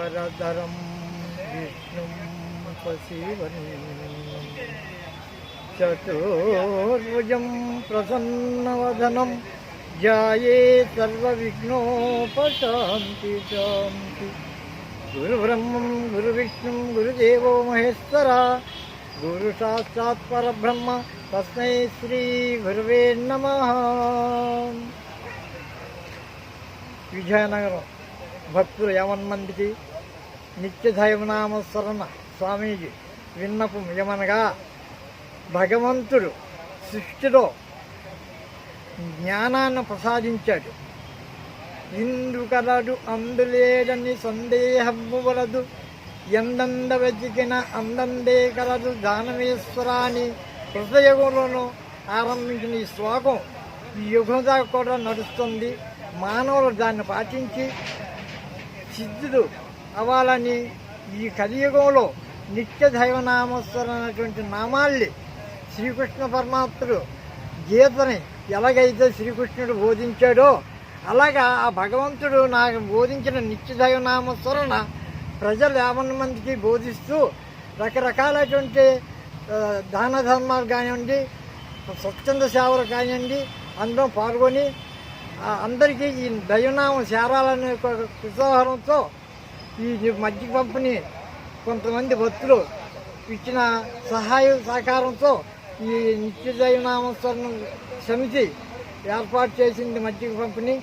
वरदरं विष्णुं प्रसीवनीयं चतुर्भुजं प्रसन्नवदनं जाये सर्वविघ्नोपशान्ति शान्ति। गुरुब्रह्म गुरुविष्णु गुरुदेव महेश्वरा। गुरुशास्त्रात् परब्रह्म तस्मै श्रीगुरुवे नमः। विजयनगरं भक्तुर यमन्मन्दिरे భక్తులు నిత్యధైవనామస్మరణ స్వామీజీ విన్నపం ఏమనగా భగవంతుడు సృష్టిలో జ్ఞానాన్ని ప్రసాదించాడు. ఇందు కలడు అందులేడని సందేహము వలదు. ఎందంద వెతికిన అందందే కలదు దానవేశ్వరాని హృదయంలోనూ ఆరంభించిన ఈ శ్లోకం ఈ యుగం దాకా కూడా నడుస్తుంది. మానవులు దాన్ని పాటించి సిద్ధుడు అవ్వాలని ఈ కలియుగంలో నిత్య దైవనామస్వరం అనేటువంటి నామాల్ని శ్రీకృష్ణ పరమాత్ముడు గీతని ఎలాగైతే శ్రీకృష్ణుడు బోధించాడో అలాగా ఆ భగవంతుడు నాకు బోధించిన నిత్య దైవనామస్వరణ ప్రజలు యాభై మందికి బోధిస్తూ రకరకాలైనటువంటి దాన ధర్మాలు కానివ్వండి స్వచ్ఛంద సేవలు కానివ్వండి అందరం పాల్గొని అందరికీ ఈ దైవనామం చేరాలనే ఒక కుతూహలంతో ఈ మధ్య పంపిణీ కొంతమంది భక్తులు ఇచ్చిన సహాయ సహకారంతో ఈ నిత్య దైవనామస్వరం సమితి ఏర్పాటు చేసింది మధ్య పంపిణీ